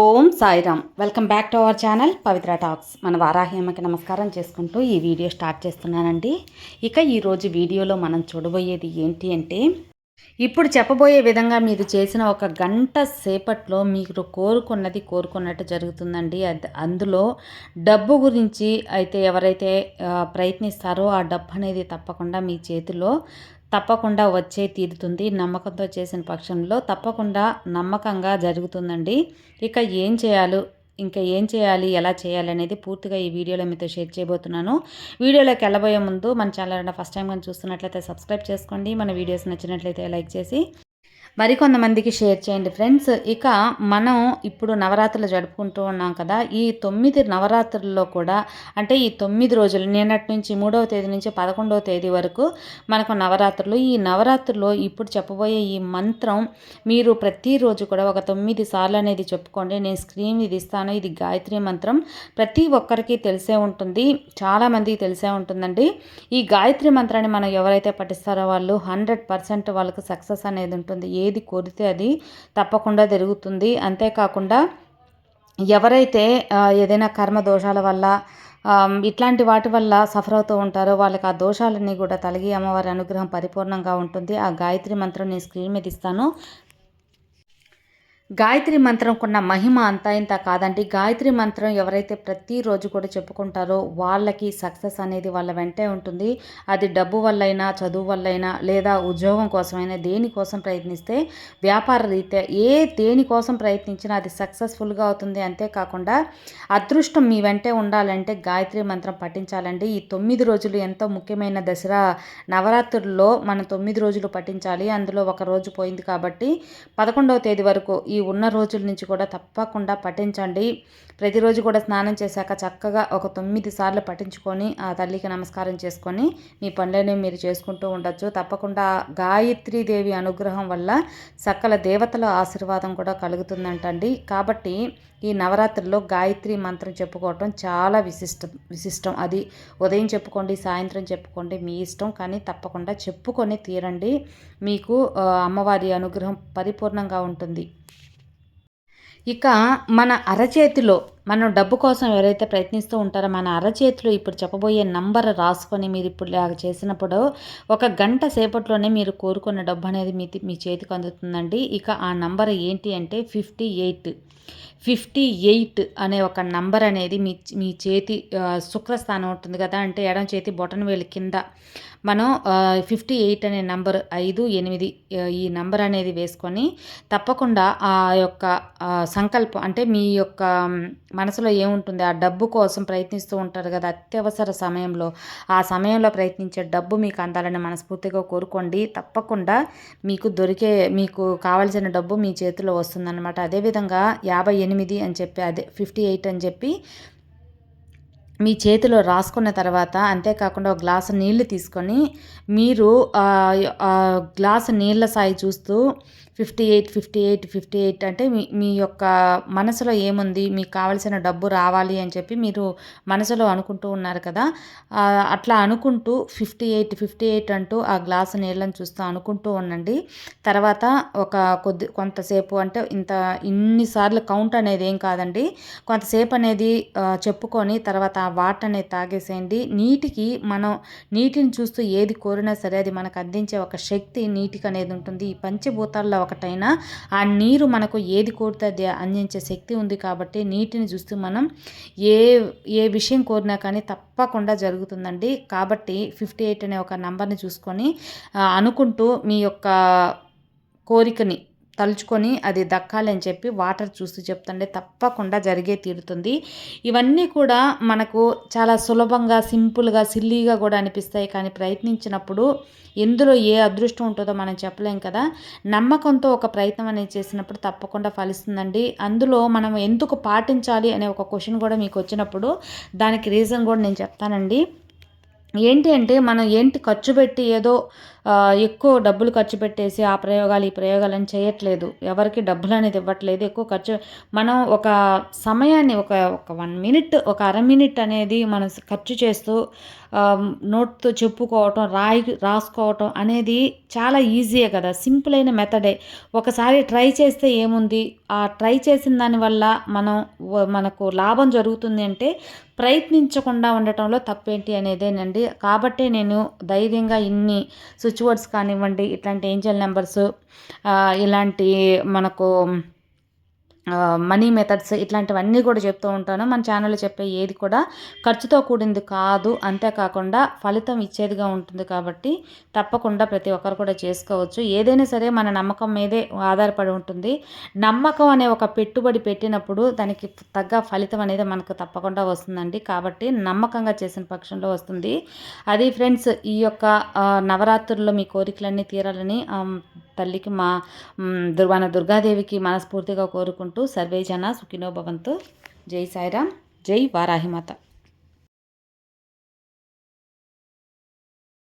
Om Sairam. Welcome back to our channel Pavitra talks. మన వారాహ్యమ్మకి నమస్కారం చేసుకుంటూ ఈ వీడియో స్టార్ట్ చేస్తున్నానండి. ఇక ఈరోజు వీడియోలో మనం చూడబోయేది ఏంటి అంటే ఇప్పుడు చెప్పబోయే విధంగా మీరు చేసిన ఒక గంట సేపట్లో మీరు కోరుకున్నది కోరుకున్నట్టు జరుగుతుందండి. అందులో డబ్బు గురించి అయితే ఎవరైతే ప్రయత్నిస్తారో ఆ డబ్బు అనేది తప్పకుండా మీ చేతిలో తప్పకుండా వచ్చే తీరుతుంది. నమ్మకంతో చేసిన పక్షంలో తప్పకుండా నమ్మకంగా జరుగుతుందండి. ఇక ఏం చేయాలో? ఇంకా ఏం చేయాలి? ఎలా చేయాలి అనేది పూర్తిగా ఈ వీడియోలో మీతో షేర్ చేయబోతున్నాను. వీడియోలోకి వెళ్ళబోయే ముందు మన ఛానల్ ఫస్ట్ టైం కానీ చూస్తున్నట్లయితే సబ్స్క్రైబ్ చేసుకోండి. మన వీడియోస్ నచ్చినట్లయితే లైక్ చేసి మరికొంతమందికి షేర్ చేయండి ఫ్రెండ్స్. ఇక మనం ఇప్పుడు నవరాత్రులు జరుపుకుంటూ ఉన్నాం కదా ఈ తొమ్మిది నవరాత్రుల్లో కూడా అంటే ఈ తొమ్మిది రోజులు నిన్నటి నుంచి మూడవ తేదీ నుంచి పదకొండవ తేదీ వరకు మనకు నవరాత్రులు. ఈ నవరాత్రుల్లో ఇప్పుడు చెప్పబోయే ఈ మంత్రం మీరు ప్రతిరోజు కూడా ఒక తొమ్మిది సార్లు అనేది చెప్పుకోండి. నేను స్క్రీన్ ఇది ఇస్తాను ఇది గాయత్రి మంత్రం. ప్రతి ఒక్కరికి తెలిసే ఉంటుంది చాలామందికి తెలిసే ఉంటుందండి. ఈ గాయత్రి మంత్రాన్ని మనం ఎవరైతే పఠిస్తారో వాళ్ళు హండ్రెడ్ పర్సెంట్ వాళ్ళకు సక్సెస్ అనేది ఉంటుంది. ఏది కోరితే అది తప్పకుండా జరుగుతుంది. అంతేకాకుండా ఎవరైతే ఏదైనా కర్మ దోషాల వల్ల ఇట్లాంటి వాటి వల్ల సఫర్ అవుతూ ఉంటారో వాళ్ళకి ఆ దోషాలన్నీ కూడా తొలగి అమ్మవారి అనుగ్రహం పరిపూర్ణంగా ఉంటుంది. ఆ గాయత్రి మంత్రం నేను స్క్రీన్ మీద ఇస్తాను. గాయత్రి మంత్రంకున్న మహిమ అంతా ఇంత కాదండి. గాయత్రి మంత్రం ఎవరైతే ప్రతిరోజు కూడా చెప్పుకుంటారో వాళ్ళకి సక్సెస్ అనేది వాళ్ళ వెంటే ఉంటుంది. అది డబ్బు వల్లైనా చదువు వల్లైనా లేదా ఉద్యోగం కోసమైనా దేనికోసం ప్రయత్నిస్తే వ్యాపార రీత్యా ఏ దేనికోసం ప్రయత్నించినా అది సక్సెస్ఫుల్గా అవుతుంది. అంతేకాకుండా అదృష్టం మీ వెంటే ఉండాలంటే గాయత్రి మంత్రం పఠించాలండి. ఈ తొమ్మిది రోజులు ఎంతో ముఖ్యమైన దసరా నవరాత్రుల్లో మనం తొమ్మిది రోజులు పఠించాలి. అందులో ఒక రోజు పోయింది కాబట్టి పదకొండవ తేదీ వరకు ఈ ఉన్న రోజుల నుంచి కూడా తప్పకుండా పఠించండి. ప్రతిరోజు కూడా స్నానం చేశాక చక్కగా ఒక తొమ్మిది సార్లు పఠించుకొని ఆ తల్లికి నమస్కారం చేసుకొని మీ పనులనే మీరు చేసుకుంటూ ఉండొచ్చు. తప్పకుండా గాయత్రీదేవి అనుగ్రహం వల్ల సకల దేవతల ఆశీర్వాదం కూడా కలుగుతుందంటండి. కాబట్టి ఈ నవరాత్రుల్లో గాయత్రి మంత్రం చెప్పుకోవటం చాలా విశిష్టం విశిష్టం. అది ఉదయం చెప్పుకోండి సాయంత్రం చెప్పుకోండి మీ ఇష్టం. కానీ తప్పకుండా చెప్పుకొని తీరండి. మీకు అమ్మవారి అనుగ్రహం పరిపూర్ణంగా ఉంటుంది. ఇక మన అరచేతిలో మనం డబ్బు కోసం ఎవరైతే ప్రయత్నిస్తూ ఉంటారో మన అరచేతిలో ఇప్పుడు చెప్పబోయే నంబర్ రాసుకొని మీరు ఇప్పుడు ఇలాగ చేసినప్పుడు ఒక గంట సేపట్లోనే మీరు కోరుకున్న డబ్బు అనేది మీ మీ చేతికి అందుతుందండి. ఇక ఆ నంబర్ ఏంటి అంటే ఫిఫ్టీ ఎయిట్. ఫిఫ్టీ ఎయిట్ అనే ఒక నంబర్ అనేది మీ మీ చేతి శుక్రస్థానం ఉంటుంది కదా అంటే ఎడం చేతి బొటన్ వేలు కింద. మనం ఫిఫ్టీ ఎయిట్ అనే నంబర్ ఐదు ఎనిమిది ఈ నంబర్ అనేది వేసుకొని తప్పకుండా ఆ యొక్క సంకల్పం అంటే మీ యొక్క మనసులో ఏముంటుంది? ఆ డబ్బు కోసం ప్రయత్నిస్తూ ఉంటారు కదా అత్యవసర సమయంలో. ఆ సమయంలో ప్రయత్నించే డబ్బు మీకు అందాలని మనస్ఫూర్తిగా కోరుకోండి. తప్పకుండా మీకు దొరికే మీకు కావాల్సిన డబ్బు మీ చేతిలో వస్తుందన్నమాట. అదేవిధంగా యాభై ఎనిమిది అని చెప్పి అదే ఫిఫ్టీ ఎయిట్ అని చెప్పి మీ చేతిలో రాసుకున్న తర్వాత అంతేకాకుండా ఒక గ్లాసు నీళ్ళు తీసుకొని మీరు గ్లాసు నీళ్ళ సాయి చూస్తూ fifty eight fifty eight fifty eight అంటే మీ మీ యొక్క మనసులో ఏముంది? మీకు కావలసిన డబ్బు రావాలి అని చెప్పి మీరు మనసులో అనుకుంటూ ఉన్నారు కదా? అట్లా అనుకుంటూ ఫిఫ్టీ ఎయిట్ ఫిఫ్టీ ఎయిట్ అంటూ ఆ గ్లాసు నీళ్ళని చూస్తూ అనుకుంటూ ఉండండి. తర్వాత ఒక కొద్ది కొంతసేపు అంటే ఇంత ఇన్నిసార్లు కౌంట్ అనేది ఏం కాదండి. కొంతసేపు అనేది చెప్పుకొని తర్వాత ఆ వాటర్ అనేది తాగేసేయండి. నీటికి మనం నీటిని చూస్తూ ఏది కోరినా సరే అది మనకు అందించే ఒక శక్తి నీటికి అనేది ఉంటుంది. ఈ పంచభూతాల్లో ఒకటైన ఆ నీరు మనకు ఏది కోరితే అది అందించే శక్తి ఉంది కాబట్టి నీటిని చూస్తూ మనం ఏ ఏ విషయం కోరినా కానీ తప్పకుండా జరుగుతుందండి. కాబట్టి ఫిఫ్టీ ఎయిట్ అనే ఒక నంబర్ని చూసుకొని అనుకుంటూ మీ యొక్క కోరికని తలుచుకొని అది దక్కాలని చెప్పి వాటర్ చూస్తూ చెప్తుండే తప్పకుండా జరిగే తీరుతుంది. ఇవన్నీ కూడా మనకు చాలా సులభంగా సింపుల్గా సిల్లీగా కూడా అనిపిస్తాయి. కానీ ప్రయత్నించినప్పుడు ఎందులో ఏ అదృష్టం ఉంటుందో మనం చెప్పలేం కదా. నమ్మకంతో ఒక ప్రయత్నం అనేది చేసినప్పుడు తప్పకుండా ఫలిస్తుందండి. అందులో మనం ఎందుకు పాటించాలి అనే ఒక క్వశ్చన్ కూడా మీకు వచ్చినప్పుడు దానికి రీజన్ కూడా నేను చెప్తానండి. ఏంటి అంటే మనం ఏంటి ఖర్చు పెట్టి ఏదో ఎక్కువ డబ్బులు ఖర్చు పెట్టేసి ఆ ప్రయోగాలు ఈ ప్రయోగాలు అని చేయట్లేదు. ఎవరికి డబ్బులు అనేది ఇవ్వట్లేదు. ఎక్కువ ఖర్చు మనం ఒక సమయాన్ని ఒక ఒక వన్ మినిట్ ఒక అర మినిట్ అనేది మనం ఖర్చు చేస్తూ నోట్తో చెప్పుకోవటం రాయి రాసుకోవటం అనేది చాలా ఈజీయే కదా. సింపుల్ అయిన మెథడే. ఒకసారి ట్రై చేస్తే ఏముంది? ఆ ట్రై చేసిన దానివల్ల మనం మనకు లాభం జరుగుతుంది అంటే ప్రయత్నించకుండా ఉండటంలో తప్పేంటి అనేదేనండి. కాబట్టే నేను ధైర్యంగా ఇన్ని స్విచ్ బోర్డ్స్ కానివ్వండి ఇట్లాంటి ఏంజల్ నెంబర్స్ ఇలాంటి మనకు మనీ మెథడ్స్ ఇట్లాంటివన్నీ కూడా చెప్తూ ఉంటాను. మన ఛానల్లో చెప్పే ఏది కూడా ఖర్చుతో కూడింది కాదు. అంతేకాకుండా ఫలితం ఇచ్చేదిగా ఉంటుంది కాబట్టి తప్పకుండా ప్రతి ఒక్కరు కూడా చేసుకోవచ్చు. ఏదైనా సరే మన నమ్మకం మీదే ఆధారపడి ఉంటుంది. నమ్మకం అనే ఒక పెట్టుబడి పెట్టినప్పుడు దానికి తగ్గ ఫలితం అనేది మనకు తప్పకుండా వస్తుందండి. కాబట్టి నమ్మకంగా చేసిన పక్షంలో వస్తుంది. అది ఫ్రెండ్స్ ఈ యొక్క నవరాత్రుల్లో మీ కోరికలన్నీ తీరాలని తల్లికి మా దుర్వాన దుర్గాదేవికి మనస్ఫూర్తిగా కోరుకుంటూ సర్వేజన సుఖినోభవంతో భవంతు. జై సాయిరామ్ జై వారాహిమాత.